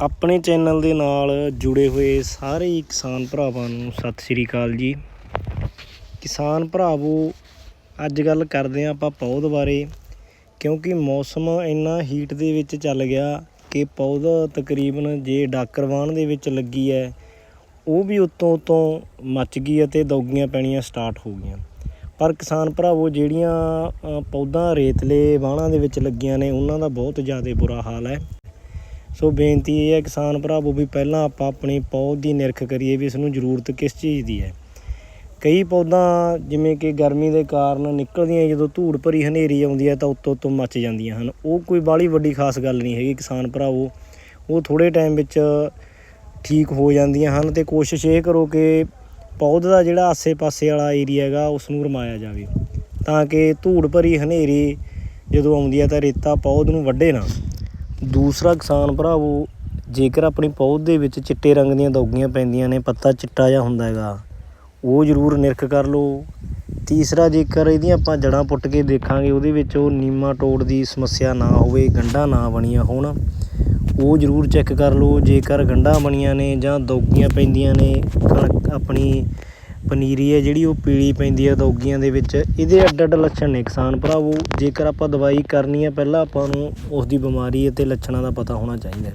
ਆਪਣੇ ਚੈਨਲ ਦੇ ਨਾਲ ਜੁੜੇ ਹੋਏ ਸਾਰੇ ਕਿਸਾਨ ਭਰਾਵਾਂ ਨੂੰ ਸਤਿ ਸ੍ਰੀ ਅਕਾਲ ਜੀ। ਕਿਸਾਨ ਭਰਾਵੋ, ਅੱਜ ਗੱਲ ਕਰਦੇ ਹਾਂ ਆਪਾਂ ਪੌਦ ਬਾਰੇ, ਕਿਉਂਕਿ ਮੌਸਮ ਇੰਨਾ ਹੀਟ ਦੇ ਵਿੱਚ ਚੱਲ ਗਿਆ ਕਿ ਪੌਦ ਤਕਰੀਬਨ ਜੇ ਡਾਕਰ ਵਾਹਣ ਦੇ ਵਿੱਚ ਲੱਗੀ ਹੈ, ਉਹ ਵੀ ਉੱਤੋਂ ਉੱਤੋਂ ਮੱਚ ਗਈ ਅਤੇ ਦੌਗੀਆਂ ਪੈਣੀਆਂ ਸਟਾਰਟ ਹੋ ਗਈਆਂ। ਪਰ ਕਿਸਾਨ ਭਰਾਵੋ, ਜਿਹੜੀਆਂ ਪੌਦਾਂ ਰੇਤਲੇ ਵਾਹਣਾਂ ਦੇ ਵਿੱਚ ਲੱਗੀਆਂ ਨੇ, ਉਹਨਾਂ ਦਾ ਬਹੁਤ ਜ਼ਿਆਦਾ ਬੁਰਾ ਹਾਲ ਹੈ। ਸੋ ਬੇਨਤੀ ਇਹ ਹੈ ਕਿਸਾਨ ਭਰਾਵੋ ਵੀ ਪਹਿਲਾਂ ਆਪਾਂ ਆਪਣੀ ਪੌਦ ਦੀ ਨਿਰਖ ਕਰੀਏ ਵੀ ਇਸ ਨੂੰ ਜ਼ਰੂਰਤ ਕਿਸ ਚੀਜ਼ ਦੀ ਹੈ। ਕਈ ਪੌਦਾਂ ਜਿਵੇਂ ਕਿ ਗਰਮੀ ਦੇ ਕਾਰਨ ਨਿਕਲਦੀਆਂ ਜਦੋਂ ਧੂੜ ਭਰੀ ਹਨੇਰੀ ਆਉਂਦੀ ਹੈ ਤਾਂ ਉੱਤੋਂ ਉੱਤੋਂ ਮੱਚ ਜਾਂਦੀਆਂ ਹਨ। ਉਹ ਕੋਈ ਬਾਹਲੀ ਵੱਡੀ ਖਾਸ ਗੱਲ ਨਹੀਂ ਹੈਗੀ ਕਿਸਾਨ ਭਰਾਵੋ। ਉਹ ਥੋੜੇ ਟਾਈਮ ਵਿੱਚ ਠੀਕ ਹੋ ਜਾਂਦੀਆਂ ਹਨ ਤੇ ਕੋਸ਼ਿਸ਼ ਇਹ ਕਰੋ ਕਿ ਪੌਦ ਦਾ ਜਿਹੜਾ ਆਸੇ-ਪਾਸੇ ਵਾਲਾ ਏਰੀਆ ਹੈਗਾ ਉਸ ਨੂੰ ਰਮਾਇਆ ਜਾਵੇ। ਤਾਂ ਕਿ ਧੂੜ ਭਰੀ ਹਨੇਰੀ ਜਦੋਂ ਆਉਂਦੀ ਹੈ ਤਾਂ ਰੇਤਾ ਪੌਦ ਨੂੰ ਵੱਢੇ ਨਾ। ਦੂਸਰਾ ਕਿਸਾਨ ਭਰਾਵੋ ਜੇਕਰ ਆਪਣੀ ਪੌਦ ਦੇ ਵਿੱਚ ਚਿੱਟੇ ਰੰਗ ਦੀਆਂ ਦੌਗੀਆਂ ਪੈਂਦੀਆਂ ਨੇ, ਪੱਤਾ ਚਿੱਟਾ ਜਿਹਾ ਹੁੰਦਾ ਹੈਗਾ, ਉਹ ਜ਼ਰੂਰ ਨਿਰਖ ਕਰ ਲਓ। ਤੀਸਰਾ, ਜੇਕਰ ਇਹਦੀਆਂ ਆਪਾਂ ਜੜਾਂ ਪੁੱਟ ਕੇ ਦੇਖਾਂਗੇ, ਉਹਦੇ ਵਿੱਚ ਉਹ ਨੀਮਾਟੋਡ ਦੀ ਸਮੱਸਿਆ ਨਾ ਹੋਵੇ, ਗੰਢਾਂ ਨਾ ਬਣੀਆਂ ਹੋਣ, ਉਹ ਜ਼ਰੂਰ ਚੈੱਕ ਕਰ ਲਓ। ਜੇਕਰ ਗੰਢਾਂ ਬਣੀਆਂ ਨੇ ਜਾਂ ਦੌਗੀਆਂ ਪੈਂਦੀਆਂ ਨੇ, ਕਣਕ ਆਪਣੀ ਪਨੀਰੀ ਹੈ ਜਿਹੜੀ ਉਹ ਪੀਲੀ ਪੈਂਦੀ ਹੈ ਦੌਗੀਆਂ ਦੇ ਵਿੱਚ। ਇਹਦੇ ਅੱਡ ਅੱਡ ਲੱਛਣ ਨੇ ਕਿਸਾਨ ਭਰਾਵੋ। ਜੇਕਰ ਆਪਾਂ ਦਵਾਈ ਕਰਨੀ ਆ ਪਹਿਲਾਂ ਆਪਾਂ ਨੂੰ ਉਸ ਦੀ ਬਿਮਾਰੀ ਅਤੇ ਲੱਛਣਾਂ ਦਾ ਪਤਾ ਹੋਣਾ ਚਾਹੀਦਾ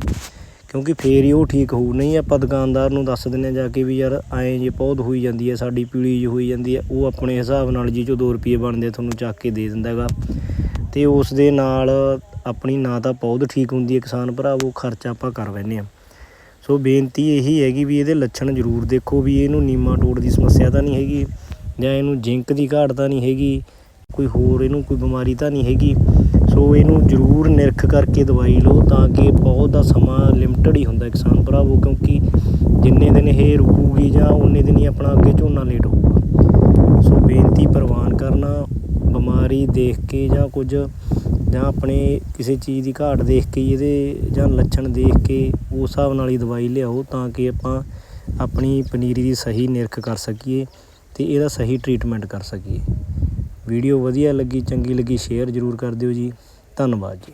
ਕਿਉਂਕਿ ਫੇਰ ਹੀ ਉਹ ਠੀਕ ਹੋਊ। ਨਹੀਂ, ਆਪਾਂ ਦੁਕਾਨਦਾਰ ਨੂੰ ਦੱਸ ਦਿੰਦੇ ਹਾਂ ਜਾ ਕੇ ਵੀ ਯਾਰ ਐਂ ਜੇ ਪੌਦ ਹੋਈ ਜਾਂਦੀ ਹੈ, ਸਾਡੀ ਪੀਲੀ ਜਿਹੀ ਹੋਈ ਜਾਂਦੀ ਹੈ, ਉਹ ਆਪਣੇ ਹਿਸਾਬ ਨਾਲ ਜੀ ਜੋ 2 ਰੁਪਏ ਬਣਦੇ ਆ, ਤੁਹਾਨੂੰ ਚੱਕ ਕੇ ਦੇ ਦਿੰਦਾ ਹੈਗਾ। ਤੇ ਉਸ ਦੇ ਨਾਲ ਆਪਣੀ ਨਾ ਤਾਂ ਪੌਦ ਠੀਕ ਹੁੰਦੀ ਹੈ ਕਿਸਾਨ ਭਰਾਵੋ, ਖਰਚਾ ਆਪਾਂ ਕਰ ਬੈਨੇ ਆ ਸੋ ਬੇਨਤੀ ਇਹੀ ਹੈਗੀ ਵੀ ਇਹਦੇ ਲੱਛਣ ਜ਼ਰੂਰ ਦੇਖੋ ਵੀ ਇਹਨੂੰ ਨੀਮਾਟੋਡ ਦੀ ਸਮੱਸਿਆ ਤਾਂ ਨਹੀਂ ਹੈਗੀ ਜਾਂ ਇਹਨੂੰ ਜਿੰਕ ਦੀ ਘਾਟ ਤਾਂ ਨਹੀਂ ਹੈਗੀ, ਕੋਈ ਹੋਰ ਇਹਨੂੰ ਕੋਈ ਬਿਮਾਰੀ ਤਾਂ ਨਹੀਂ ਹੈਗੀ। ਸੋ ਇਹਨੂੰ ਜ਼ਰੂਰ ਨਿਰਖ ਕਰਕੇ ਦਵਾਈ ਲਓ ਤਾਂ ਕਿ ਬਹੁਤ ਦਾ ਸਮਾਂ ਲਿਮਟਡ ਹੀ ਹੁੰਦਾ ਕਿਸਾਨ ਭਰਾਵੋ, ਕਿਉਂਕਿ ਜਿੰਨੇ ਦਿਨ ਇਹ ਰੁਕੂਗੀ ਜਾਂ ਉਨੇ ਦਿਨ ਹੀ ਆਪਣਾ ਅੱਗੇ ਝੋਨਾ ਲੇਟ ਹੋਊਗਾ। ਸੋ ਬੇਨਤੀ ਪ੍ਰਵਾਨ ਕਰਨਾ, ਬਿਮਾਰੀ ਦੇਖ ਕੇ ਜਾਂ ਕੁਝ ਜਾਂ ਆਪਣੇ ਕਿਸੇ ਚੀਜ਼ ਦੀ ਘਾਟ ਦੇਖ ਕੇ ਇਹਦੇ ਜਾਂ ਲੱਛਣ ਦੇਖ ਕੇ ਉਸ ਹਿਸਾਬ ਨਾਲ ਹੀ ਦਵਾਈ ਲਿਆਓ ਤਾਂ ਕਿ ਆਪਾਂ ਆਪਣੀ ਪਨੀਰੀ ਦੀ ਸਹੀ ਨਿਰਖ ਕਰ ਸਕੀਏ ਅਤੇ ਇਹਦਾ ਸਹੀ ਟਰੀਟਮੈਂਟ ਕਰ ਸਕੀਏ। ਵੀਡੀਓ ਵਧੀਆ ਲੱਗੀ, ਚੰਗੀ ਲੱਗੀ ਸ਼ੇਅਰ ਜ਼ਰੂਰ ਕਰ ਦਿਓ ਜੀ। ਧੰਨਵਾਦ ਜੀ।